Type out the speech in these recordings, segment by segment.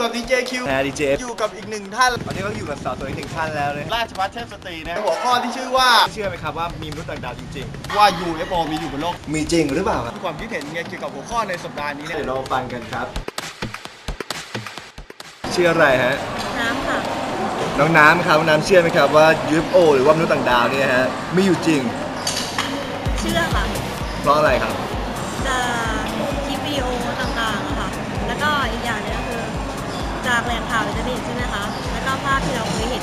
กับดีเจคิวนะดีเจอยู่กับอีกหนึ่งท่าน ตอนนี้ก็อยู่กับสาวสวยอีกหนึ่งท่านแล้วเลยราชพัฒเทพสตรีนะหัวข้อที่ชื่อว่า เชื่อไหมครับว่ามีมนุษย์ต่างดาวจริงว่า UFO มีอยู่บนโลกๆมีจริงหรือเปล่าครับความคิดเห็นไงเกี่ยวกับหัวข้อในสัปดาห์นี้เนี่ยเดี๋ยวเราฟังกันครับชื่ออะไรฮะ น้ำค่ะ น้องน้ำครับน้องน้ำเชื่อไหมครับว่า UFO หรือว่ามนุษย์ต่างดาวเนี่ยฮะมีอยู่จริง เชื่อค่ะ เพราะอะไรครับจากคลิปวิดีโอต่างๆอะค่ะ แล้วก็อีกอย่างหนึงก็คือ จากแหล่งข่าวอินเทอร์เน็ตใช่ไหมคะ แล้วก็ภาพที่เราเคยเห็น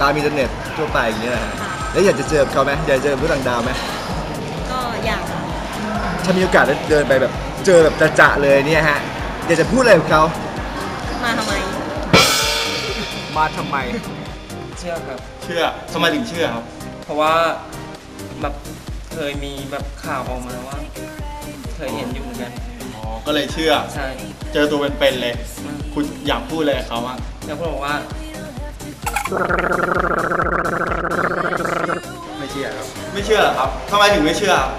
ตามอินเทอร์เน็ตทั่วไปอย่างนี้ยนะฮะค่ะ แล้วอยากจะเจอเขาไหมอยากจะเจอมนุษย์ต่างดาวไหมก็อยากค่ะถ้ามีโอกาสได้เดินไปแบบเจอแบบจะๆเลยเนี่ยฮะอยากจะพูดอะไรกับเขามาทำไม มาทำไม เชื่อครับ เชื่อทำไมถึงเชื่อครับ เพราะว่าแบบเคยมีแบบข่าวออกมาว่า เคยเห็นอยู่เหมือนกัน อ๋อ ก็เลยเชื่อ ใช่เจอตัวเป็นๆเลย คุณอยากพูดอะไรกับเขาบ้างแล้วก็บอกว่า ไม่เชื่อครับไม่เชื่อเหรอครับทำไมถึงไม่เชื่อครับ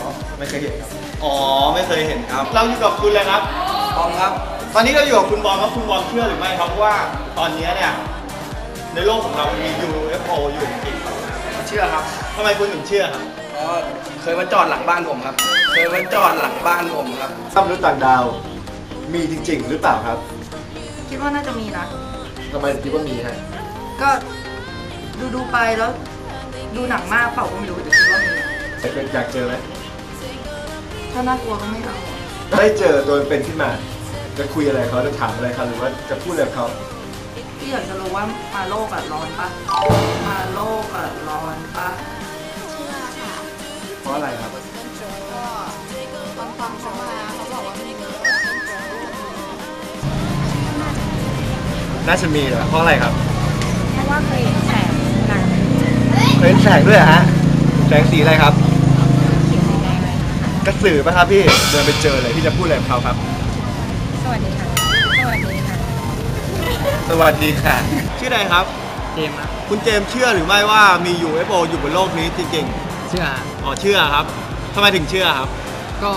อ๋อไม่เคยเห็นครับอ๋อ ไม่เคยเห็นครับ เราอยู่กับคุณเลยครับบอมครับ ตอนนี้เราอยู่กับคุณบอลครับคุณบอลเชื่อหรือไม่ครับว่าตอนนี้เนี่ย ในโลกของเรามี UFO อยู่จริงเชื่อครับทำไมคุณถึงเชื่อครับ เพราะเคยมาจอดหลังบ้านผมครับ เคยมาจอดหลังบ้านผมครับถ้ามนุษย์ต่างดาว มีจริง ๆ หรือเปล่าครับคิดว่าน่าจะมีนะ ทำไมคิดว่ามีฮะก็ดูดูๆไปแล้วดูหนังมากเปล่าก็ไม่รู้แต่คิดว่ามีอยากเจอไหมถ้าน่ากลัวก็ไม่เอาได้เจอตัวเป็นๆขึ้นมา จะคุยอะไรเขาจะถามอะไรเขาหรือว่าจะพูดอะไรกับเขาพี่อยากจะรู้ว่ามาโลกอะร้อนปะมาโลกอะร้อนปะเชื่อค่ะ เพราะอะไรครับก็ฟังฟังเขามาเขาบอกว่ามีน่าจะมีเหรอเพราะอะไรครับเพราะว่าเคยเห็นแสงหนังเป็นแสงด้วยเหรอฮะแสงสีอะไรครับเขียวสีแดงเลยกระสือป่ะครับพี่เดินไปเจอเลยพี่จะพูดอะไรกับเขาครับ สวัสดีค่ะ สวัสดีค่ะ สวัสดีค่ะ ชื่ออะไรครับ เจมส์ครับ คุณเจมส์เชื่อหรือไม่ว่ามี UFO อยู่บนโลกนี้จริง เชื่อๆอ๋อเชื่อครับทำไมถึงเชื่อครับ ก็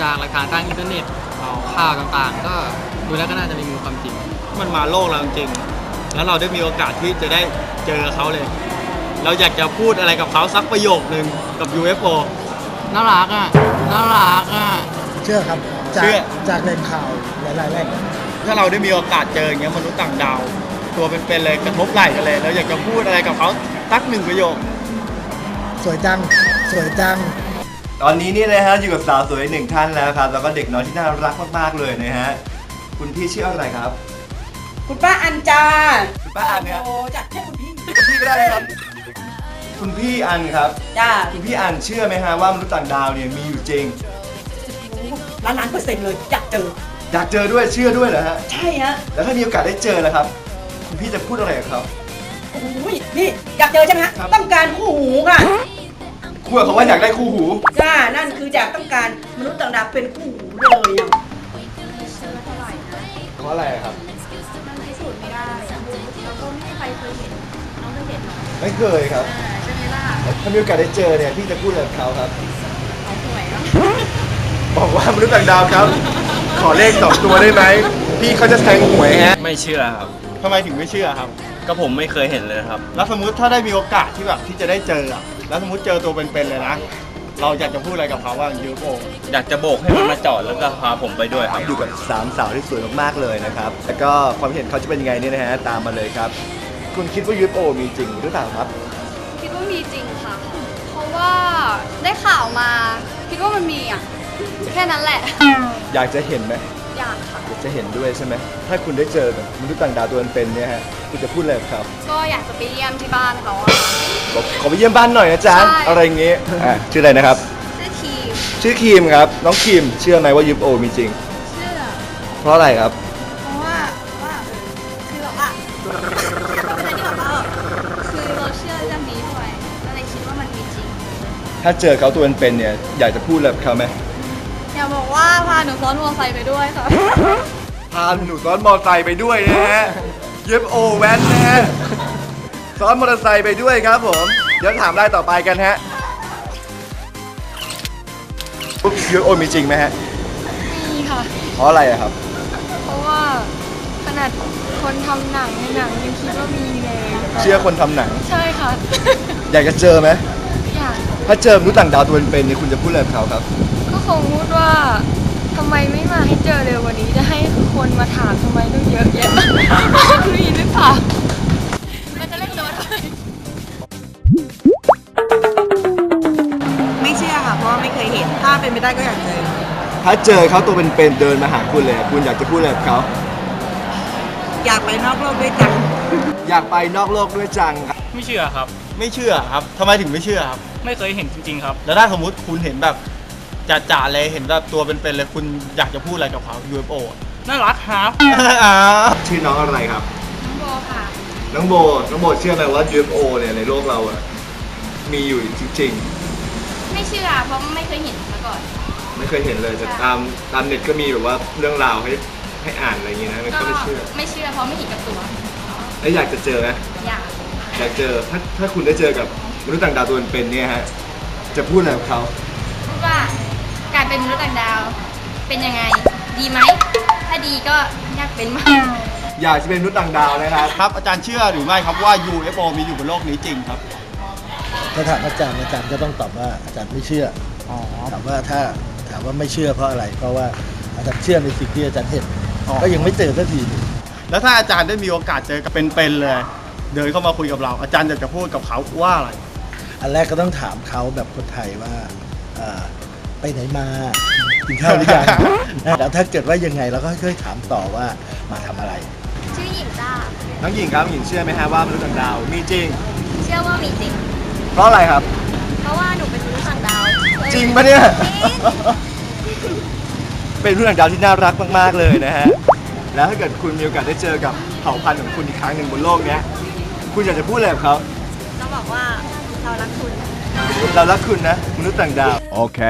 จากหลักฐานทางอินเทอร์เน็ตข่าวต่างๆ ก็ดูแล้วก็น่าจะมีมูลความจริง มันมาโลกเราจริงๆแล้วเราได้มีโอกาสที่จะได้เจอเขาเลย เราอยากจะพูดอะไรกับเขาสักประโยคนึงกับ UFO น่ารักอะน่ารักอะ เชื่อครับ จากเชื่อ จากแหล่งข่าวหลายๆแหล่งถ้าเราได้มีโอกาสเจออย่างเงี้ยมนุษย์ต่างดาว ตัวเป็นๆเลยกระทบไหล่กันเลย เราอยากจะพูดอะไรกับเขาสักหนึ่งประโยค สวยจัง สวยจัง ตอนนี้นี่นะฮะอยู่กับสาวสวยหนึ่งท่านแล้วครับแล้วก็เด็กน้อยที่น่ารักมากๆเลยนะฮะคุณพี่ชื่ออะไรครับ คุณป้าอันจาคุณป้าอันเนี่ยโอ้จัดแค่คุณพี่คุณพี่ก็ได้นะครับ คุณพี่อันครับ จ้าคุณพี่อันเชื่อไหมฮะว่ามนุษย์ต่างดาวเนี่ยมีอยู่จริงล้านล้านเปอร์เซ็นต์เลยอยากเจออยากเจอด้วยเชื่อด้วยเหรอฮะใช่ฮะแล้วถ้ามีโอกาสได้เจอแล้วครับ คุณพี่จะพูดอะไรกับเขาโอ้ยนี่อยากเจอใช่ไหมฮะครับต้องการคู่หูค่ะ คุยกับเขาว่าอยากได้คู่หู จ้านั่นคืออยากต้องการมนุษย์ต่างดาวเป็นคู่หูเลยอะเชื่อเท่าไหร่นะเพราะอะไรครับ มันพิสูจน์ไม่ได้แล้วก็ไม่มีใครเคยเห็น น้องเคยเห็นเหรอไม่เคยครับ อ่าใช่ไหมล่ะถ้ามีโอกาสได้เจอเนี่ยพี่จะพูดอะไรกับเขาครับเขาสวยเนาะบอกว่ามนุษย์ต่างดาวครับ ขอเลขสองตัวได้ไหม พี่เขาจะแทงหวยฮะไม่เชื่อครับ ทำไมถึงไม่เชื่อครับ ก็ผมไม่เคยเห็นเลยครับ แล้วสมมุติถ้าได้มีโอกาสที่แบบที่จะได้เจออะ แล้วสมมติเจอตัวเป็นๆเลยนะ เราอยากจะพูดอะไรกับเขาว่า UFO อยากจะโบกให้มันมาจอดแล้วก็พาผมไปด้วยครับ อยู่กับสามสาวที่สวยมากๆเลยนะครับ แล้วก็ความเห็นเขาจะเป็นยังไงเนี่ยนะฮะตามมาเลยครับ คุณคิดว่า UFO มีจริงหรือเปล่าครับ คิดว่ามีจริงค่ะ เพราะว่าได้ข่าวมา คิดว่ามันมีอะ แค่นั้นแหละ อยากจะเห็นไหมอยากค่ะ อยากจะเห็นด้วยใช่ไหมถ้าคุณได้เจอแบบมนุษย์ต่างดาวตัวเป็นๆเนี่ยฮะคุณจะพูดอะไรกับเขาก็อยากจะไปเยี่ยมที่บ้านเขาอะ บอกขอไปเยี่ยมบ้านหน่อยนะจ๊ะ ใช่ อะไรอย่างงี้อะชื่ออะไรนะครับ ชื่อทีมชื่อครีมครับ น้องครีมเชื่อไหมว่า UFO มีจริง เชื่อเพราะอะไรครับ เพราะว่าว่าคือแบบว่าเป็นอะไรที่แบบว่าคือเราเชื่อเรื่องนี้ด้วยก็เลยคิดว่ามันมีจริง ถ้าเจอเขาตัวเป็นๆเนี่ย อยากจะพูดอะไรกับเขาไหมอยากบอกว่าพาหนูซ้อนมอเตอร์ไซค์ไปด้วยค่ะ พาหนูซ้อนมอเตอร์ไซค์ไปด้วยนะฮะ UFO แว้นนะฮะ ซ้อนมอเตอร์ไซค์ไปด้วยครับผม เดี๋ยวถามรายต่อไปกันฮะ UFO มีจริงไหมฮะ มีค่ะ เพราะอะไรอะครับ เพราะว่านาดคนทำหนังในหนังยังคิดว่ามีเลย เชื่อคนทำหนัง ใช่ค่ะ อยากจะเจอไหม อยากถ้าเจอมนุษย์ต่างดาวตัวเป็นๆเนี่ยคุณจะพูดอะไรกับเขาครับ ก็คงพูดว่าทำไมไม่มาให้เจอเร็วกว่านี้จะให้คนมาถามทำไมต้องเยอะแยะ มีหรือเปล่า เห็นถ้าเป็นไปได้ก็อยากเจอถ้าเจอเขาตัวเป็นๆเดินมาหาคุณเลยคุณอยากจะพูดอะไรกับเขาอยากไปนอกโลกด้วยจังอยากไปนอกโลกด้วยจังไม่เชื่อครับ ไม่เชื่อครับทำไมถึงไม่เชื่อครับ ไม่เคยเห็นจริง ๆ ครับ แล้วถ้าสมมติคุณเห็นแบบจ่าๆเลยเห็นแบบตัวเป็นๆเลยคุณอยากจะพูดอะไรกับเขา UFO อะ น่ารักครับ อ่าชื่อน้องอะไรครับโบค่ะ น้องโบน้องโบเชื่อไหมว่า UFO เนี่ยในโลกเราอะมีอยู่จริง ไม่เชื่อเพราะไม่เคยเห็นมาก่อนๆไม่เคยเห็นเลยแต่ตามตามเน็ตก็มีแบบว่าเรื่องราวให้ให้อ่านอะไรอย่างงี้นะก็ไม่เชื่อไม่เชื่อเพราะไม่เห็นกับตัวแล้วอยากจะเจอไหมอยากอยากเจอถ้าถ้าคุณได้เจอกับมนุษย์ต่างดาวตัวเป็นๆเนี่ยฮะจะพูดอะไรกับเขาพูดว่าการเป็นมนุษย์ต่างดาวเป็นยังไงดีไหมถ้าดีก็อยากเป็นมากอยากจะเป็นมนุษย์ต่างดาวนะครับ ครับอาจารย์เชื่อหรือไม่ครับว่า UFO มีอยู่บนโลกนี้จริงครับ ถ้าถามอาจารย์อาจารย์ก็ต้องตอบว่าอาจารย์ไม่เชื่ออถามว่าถ้าถามว่าไม่เชื่อเพราะอะไร เพราะว่าอาจารย์เชื่อในสิ่งที่อาจารย์เห็นอ๋อ ก็ยังไม่เจอสักทีแล้วถ้าอาจารย์ได้มีโอกาสเจอกับเป็นๆเลย เดินเข้ามาคุยกับเรา อาจารย์อยากจะพูดกับเขาว่าอะไร อันแรกก็ต้องถามเขาแบบคนไทยว่าเอ่อไปไหนมากินข้าวหรือยังนะแล้วถ้าเกิดว่ายังไงเราก็ค่อยๆถามต่อว่ามาทำอะไร ชื่อหญิงจ้าน้องหญิงครับหญิงเชื่อไหมฮะว่ามนุษย์ต่างดาวมีจริง เชื่อว่ามีจริง เพราะอะไรครับ เพราะว่าหนูเป็นมนุษย์ต่างดาวจริงปะเนี่ยเป็นเรื่องดาวที่น่ารักมาก ๆ เลยนะฮะ แล้วถ้าเกิดคุณมีโอกาสได้เจอกับเผ่าพันธุ์ของคุณอีกครั้งหนึ่งบนโลกเนี้ย คุณอยากจะพูดอะไรกับเขาต้องบอกว่าเรารักคุณ เรารักคุณนะ มนุษย์ต่างดาวโอเค